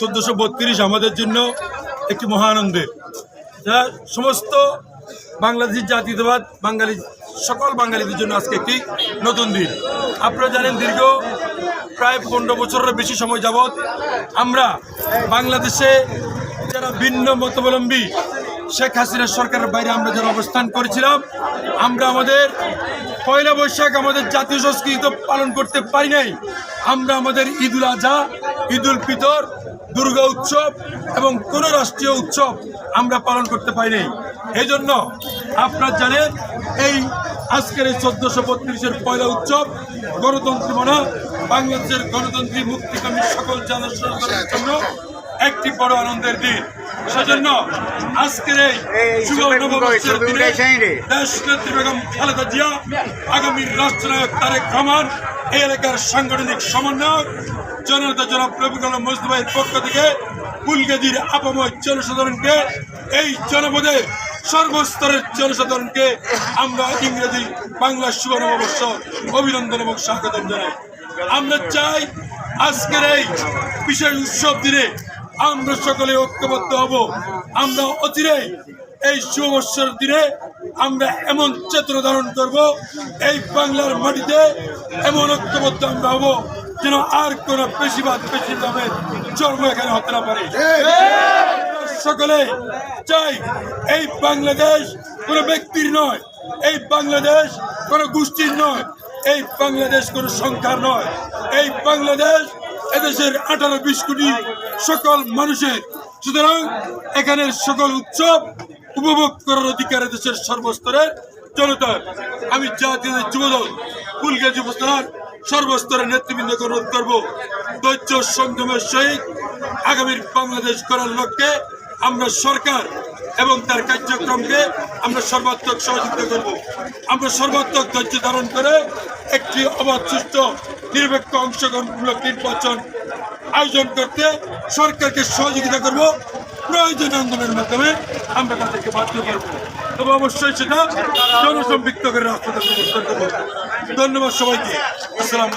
চোদ্দোশো বত্রিশ আমাদের জন্য একটি মহানন্দের। যা সমস্ত বাংলাদেশি জাতীয়তাবাদ বাঙালি সকল বাঙালিদের জন্য আজকে একটি নতুন দিন। আপনারা জানেন দীর্ঘ প্রায় পনেরো বছরের বেশি সময় যাবৎ আমরা বাংলাদেশে যারা ভিন্ন মতাবলম্বী শেখ হাসিনার সরকারের বাইরে আমরা যারা অবস্থান করেছিলাম, আমরা আমাদের পয়লা বৈশাখ আমাদের জাতীয় সংস্কৃতি পালন করতে পারি নাই। আমরা আমাদের ঈদুল আজহা ঈদুল ফিতর, দুর্গা উৎসব এবং কোনো রাষ্ট্রীয় উৎসব আমরা পালন করতে পারি নাই। এই জন্য আপনারা জানেন, এই আজকের এই চোদ্দশো বত্রিশের পয়লা উৎসব গণতন্ত্র মানা বাংলাদেশের গণতন্ত্রী মুক্তিকামী সকল জনসাধারণের জন্য একটি বড় আনন্দের দিন। সেজন্য আজকের এই শুভ নববর্ষের দিনে দেশ নেত্রী বেগম খালেদা জিয়া আগামী রাষ্ট্রনায়ক তারেক রহমান এই এলাকার সাংগঠনিক সমন্বয়ক জনতা জনাব রবিকুল মুস্তফাইয়ের পক্ষ থেকে কুলগাজির আপাময় জনসাধারণকে এই জনপদে সর্বস্তরের জনসাধারণকে আমরা ইংরেজি বাংলা শুভ নববর্ষ অভিনন্দন এবং স্বাগত জানাই। আমরা চাই আজকের এই বিশেষ উৎসব দিনে আমরা সকলে ঐক্যবদ্ধ হব। আমরা অচিরেই এই শুভবর্ষের দিনে আমরা এমন চেতনা ধারণ করব, এই বাংলার মাটিতে এমন ঐক্যবদ্ধ আমরা হব যেন আর কোন বেশিবাদ বেশি দামের জন্ম এখানে হতে না পারে। সকলে চাই এই বাংলাদেশ কোনো ব্যক্তির নয়, এই বাংলাদেশ কোনো গোষ্ঠীর নয়, এই বাংলাদেশ কোনো সংখ্যার নয়, এই বাংলাদেশ এদেশের আঠারো বিশ কোটি সকল মানুষের। সুতরাং এখানের সকল উৎসব উপভোগ করার অধিকার দেশের সর্বস্তরের জনতার। আমি জাতীয় যুবদল ফুলগা যুবস্থান সর্বস্তরের নেতৃবৃন্দকে অনুরোধ করব, ধৈর্য সংযমের সহিত আগামীর বাংলাদেশ করার লক্ষ্যে আমরা সরকার এবং তার কার্যক্রমকে আমরা সর্বাত্মক সহযোগিতা করব। আমরা সর্বাত্মক ধৈর্য ধারণ করে একটি অবাধ সুষ্ঠু, নিরপেক্ষ অংশগ্রহণমূলক নির্বাচন আয়োজন করতে সরকারকে সহযোগিতা করব। প্রয়োজন আন্দোলনের মাধ্যমে আমরা তাদেরকে বাধ্য করব। তবে অবশ্যই সেটা জনসম্পৃক্ত করে রাস্তাতে প্রবর্তন করব ধন্যবাদ সবাইকে। আসসালামু